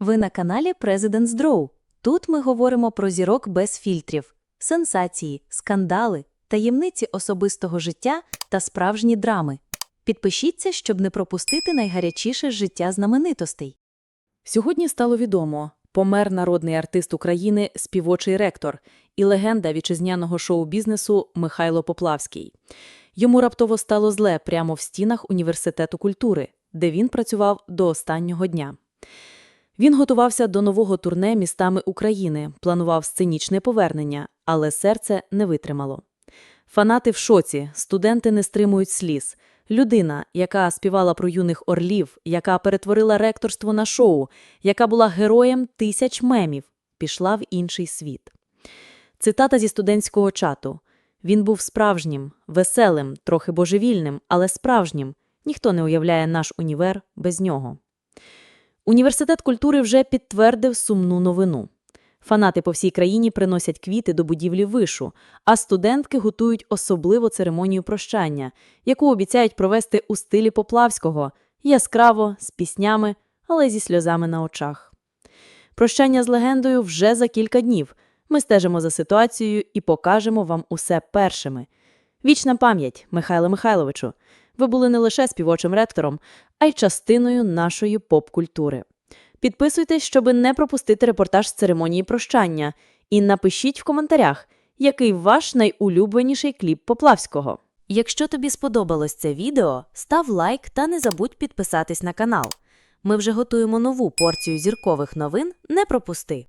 Ви на каналі President's Draw. Тут ми говоримо про зірок без фільтрів, сенсації, скандали, таємниці особистого життя та справжні драми. Підпишіться, щоб не пропустити найгарячіше життя знаменитостей. Сьогодні стало відомо – помер народний артист України, співочий ректор і легенда вітчизняного шоу-бізнесу Михайло Поплавський. Йому раптово стало зле прямо в стінах Університету культури, де він працював до останнього дня. Він готувався до нового турне містами України, планував сценічне повернення, але серце не витримало. Фанати в шоці, студенти не стримують сліз. Людина, яка співала про юних орлів, яка перетворила ректорство на шоу, яка була героєм тисяч мемів, пішла в інший світ. Цитата зі студентського чату. Він був справжнім, веселим, трохи божевільним, але справжнім. Ніхто не уявляє наш універ без нього. Університет культури вже підтвердив сумну новину. Фанати по всій країні приносять квіти до будівлі вишу, а студентки готують особливу церемонію прощання, яку обіцяють провести у стилі Поплавського, яскраво, з піснями, але зі сльозами на очах. Прощання з легендою вже за кілька днів. Ми стежимо за ситуацією і покажемо вам усе першими. Вічна пам'ять, Михайло Михайловичу. Ви були не лише співочим ректором, а й частиною нашої поп-культури. Підписуйтесь, щоб не пропустити репортаж з церемонії прощання, і напишіть в коментарях, який ваш найулюбленіший кліп Поплавського. Якщо тобі сподобалось це відео, став лайк та не забудь підписатись на канал. Ми вже готуємо нову порцію зіркових новин. Не пропусти!